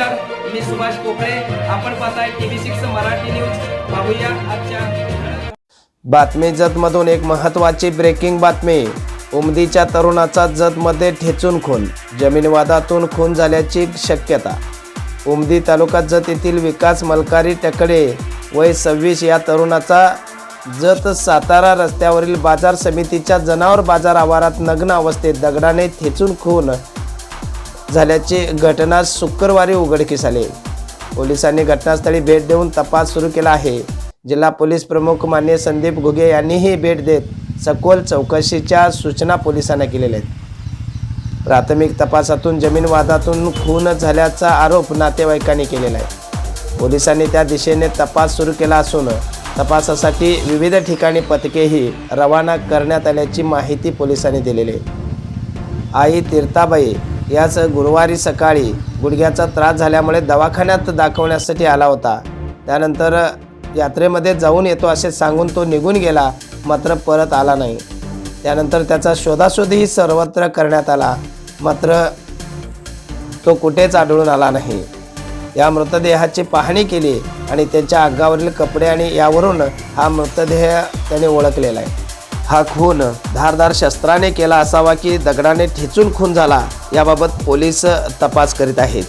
नमस्कार मी सुभाष कोपरे. आपण पाहताय टीव्ही सिक्स मराठी न्यूज. पाहूया आजच्या बातमी जतमधून एक महत्वाची ब्रेकिंग बातमी. उमदीच्या तरुणाचा जतमध्ये ठेचून खून. जमीनवादातून खून झाल्याची शक्यता. उमदी तालुका जत येथील विकास मलकारी टकडे वय सव्वीस या तरुणाचा जत सातारा रस्त्यावरील बाजार समितीच्या जनावर बाजार आवारात नग्न अवस्थेत दगडाने ठेचून खून. झाल्याची घटना शुक्रवारी उघडकीस आली. पोलिसांनी घटनास्थळी भेट देऊन तपास सुरू केला आहे. जिल्हा पोलीस प्रमुख मान्य संदीप घुगे यांनीही भेट देत सखोल चौकशीच्या सूचना पोलिसांना केलेल्या आहेत. प्राथमिक तपासातून जमीन वादातून खून झाल्याचा आरोप नातेवाईकांनी केलेला आहे. पोलिसांनी त्या दिशेने तपास सुरू केला असून तपासासाठी विविध ठिकाणी पथकेही रवाना करण्यात आल्याची माहिती पोलिसांनी दिलेली आहे. आई तीर्थाबाई याच गुरुवारी सकाळी गुडघ्याचा त्रास झाल्यामुळे दवाखान्यात दाखवण्यासाठी आला होता. त्यानंतर यात्रेमध्ये जाऊन येतो असे सांगून तो निघून गेला मात्र परत आला नाही. त्यानंतर त्याचा शोधाशोधही सर्वत्र करण्यात आला मात्र तो कुठेच आढळून आला नाही. या मृतदेहाची पाहणी केली आणि त्याच्या अंगावरील कपडे आणि यावरून हा मृतदेह त्याने ओळखलेला आहे. हा खून धारदार शस्त्राने केला असावा की दगडाने ठेचून खून झाला याबाबत पोलीस तपास करीत आहेत.